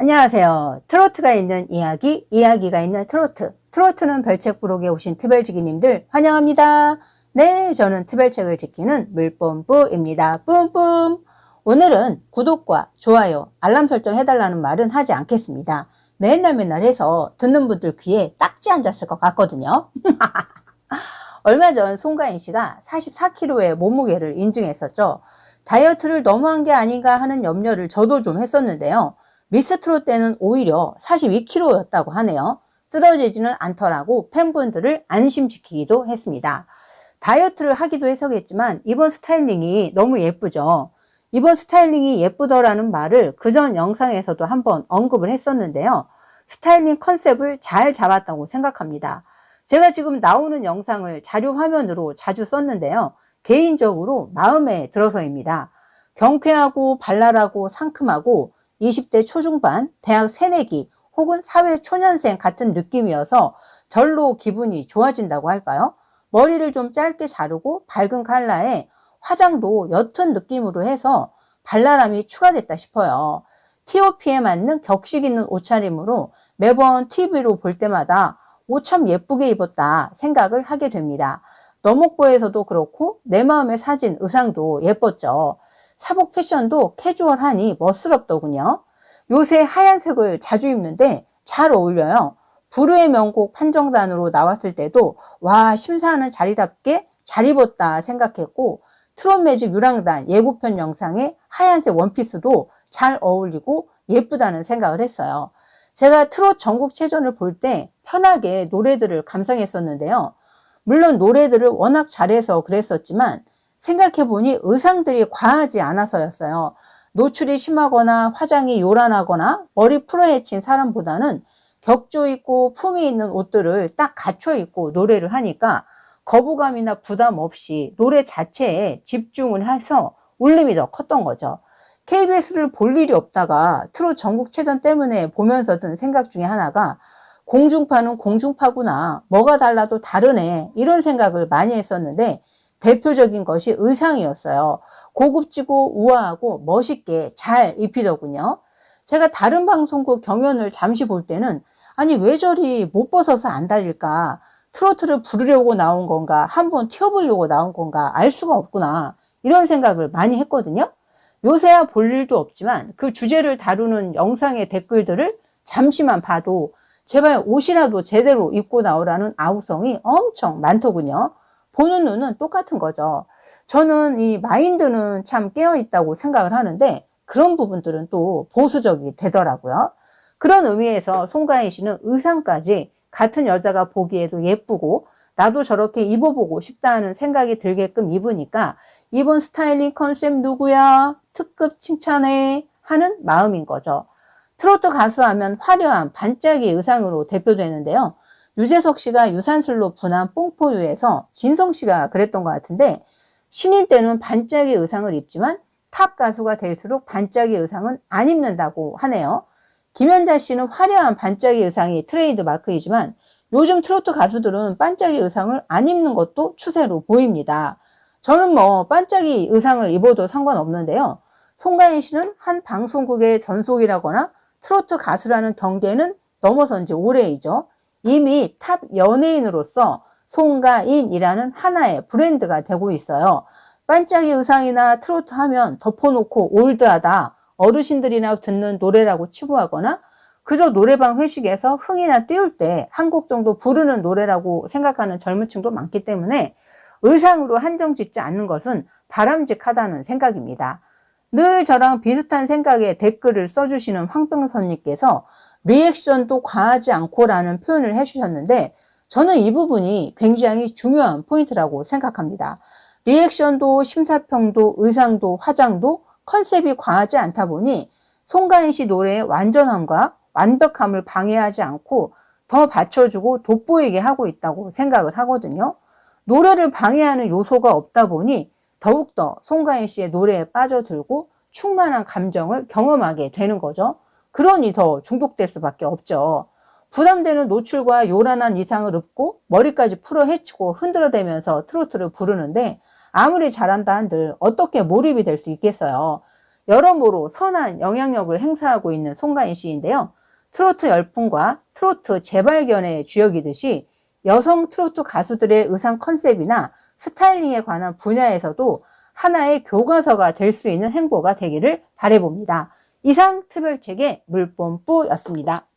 안녕하세요. 트로트가 있는 이야기, 이야기가 있는 트로트. 트로트는 별책 부록에 오신 트벨지기님들 환영합니다. 네, 저는 트벨책을 지키는 물뽐뿌입니다. 뿜뿜! 오늘은 구독과 좋아요, 알람 설정 해달라는 말은 하지 않겠습니다. 맨날 맨날 해서 듣는 분들 귀에 딱지 앉았을 것 같거든요. 얼마 전 송가인 씨가 44kg의 몸무게를 인증했었죠. 다이어트를 너무한 게 아닌가 하는 염려를 저도 좀 했었는데요. 미스트롯 때는 오히려 42kg였다고 하네요. 쓰러지지는 않더라고 팬분들을 안심시키기도 했습니다. 다이어트를 하기도 해서겠지만 이번 스타일링이 너무 예쁘죠. 이번 스타일링이 예쁘더라는 말을 그전 영상에서도 한번 언급을 했었는데요. 스타일링 컨셉을 잘 잡았다고 생각합니다. 제가 지금 나오는 영상을 자료 화면으로 자주 썼는데요. 개인적으로 마음에 들어서입니다. 경쾌하고 발랄하고 상큼하고 20대 초중반, 대학 새내기 혹은 사회 초년생 같은 느낌이어서 절로 기분이 좋아진다고 할까요? 머리를 좀 짧게 자르고 밝은 컬러에 화장도 옅은 느낌으로 해서 발랄함이 추가됐다 싶어요. TOP에 맞는 격식 있는 옷차림으로 매번 TV로 볼 때마다 옷 참 예쁘게 입었다 생각을 하게 됩니다. 너목보에서도 그렇고 내 마음의 사진, 의상도 예뻤죠. 사복 패션도 캐주얼하니 멋스럽더군요. 요새 하얀색을 자주 입는데 잘 어울려요. 부르의 명곡 판정단으로 나왔을 때도 와 심사하는 자리답게 잘 입었다 생각했고 트롯 매직 유랑단 예고편 영상에 하얀색 원피스도 잘 어울리고 예쁘다는 생각을 했어요. 제가 트롯 전국체전을 볼 때 편하게 노래들을 감상했었는데요. 물론 노래들을 워낙 잘해서 그랬었지만 생각해보니 의상들이 과하지 않아서였어요. 노출이 심하거나 화장이 요란하거나 머리 풀어헤친 사람보다는 격조 있고 품이 있는 옷들을 딱 갖춰 입고 노래를 하니까 거부감이나 부담 없이 노래 자체에 집중을 해서 울림이 더 컸던 거죠. KBS를 볼 일이 없다가 트롯 전국체전 때문에 보면서 든 생각 중에 하나가 공중파는 공중파구나. 뭐가 달라도 다르네. 이런 생각을 많이 했었는데 대표적인 것이 의상이었어요. 고급지고 우아하고 멋있게 잘 입히더군요. 제가 다른 방송국 경연을 잠시 볼 때는 아니 왜 저리 못 벗어서 안 달릴까? 트로트를 부르려고 나온 건가? 한번 튀어보려고 나온 건가? 알 수가 없구나. 이런 생각을 많이 했거든요. 요새야 볼 일도 없지만 그 주제를 다루는 영상의 댓글들을 잠시만 봐도 제발 옷이라도 제대로 입고 나오라는 아우성이 엄청 많더군요. 보는 눈은 똑같은 거죠. 저는 이 마인드는 참 깨어 있다고 생각을 하는데 그런 부분들은 또 보수적이 되더라고요. 그런 의미에서 송가인 씨는 의상까지 같은 여자가 보기에도 예쁘고 나도 저렇게 입어보고 싶다는 생각이 들게끔 입으니까 이번 스타일링 컨셉 누구야? 특급 칭찬해 하는 마음인 거죠. 트로트 가수 하면 화려한 반짝이 의상으로 대표되는데요. 유재석 씨가 유산슬로 분한 뽕포유에서 진성 씨가 그랬던 것 같은데 신인 때는 반짝이 의상을 입지만 탑 가수가 될수록 반짝이 의상은 안 입는다고 하네요. 김연자 씨는 화려한 반짝이 의상이 트레이드 마크이지만 요즘 트로트 가수들은 반짝이 의상을 안 입는 것도 추세로 보입니다. 저는 뭐 반짝이 의상을 입어도 상관없는데요. 송가인 씨는 한 방송국의 전속이라거나 트로트 가수라는 경계는 넘어선 지 오래이죠. 이미 탑 연예인으로서 송가인이라는 하나의 브랜드가 되고 있어요. 반짝이 의상이나 트로트 하면 덮어놓고 올드하다, 어르신들이나 듣는 노래라고 치부하거나 그저 노래방 회식에서 흥이나 띄울 때 한 곡 정도 부르는 노래라고 생각하는 젊은 층도 많기 때문에 의상으로 한정 짓지 않는 것은 바람직하다는 생각입니다. 늘 저랑 비슷한 생각에 댓글을 써주시는 황병선님께서 리액션도 과하지 않고라는 표현을 해주셨는데 저는 이 부분이 굉장히 중요한 포인트라고 생각합니다. 리액션도 심사평도 의상도 화장도 컨셉이 과하지 않다 보니 송가인 씨 노래의 완전함과 완벽함을 방해하지 않고 더 받쳐주고 돋보이게 하고 있다고 생각을 하거든요. 노래를 방해하는 요소가 없다 보니 더욱더 송가인 씨의 노래에 빠져들고 충만한 감정을 경험하게 되는 거죠. 그러니 더 중독될 수밖에 없죠. 부담되는 노출과 요란한 이상을 입고 머리까지 풀어 헤치고 흔들어대면서 트로트를 부르는데 아무리 잘한다 한들 어떻게 몰입이 될 수 있겠어요. 여러모로 선한 영향력을 행사하고 있는 송가인 씨인데요. 트로트 열풍과 트로트 재발견의 주역이듯이 여성 트로트 가수들의 의상 컨셉이나 스타일링에 관한 분야에서도 하나의 교과서가 될 수 있는 행보가 되기를 바래봅니다. 이상 특별책의 물뽐뿌였습니다.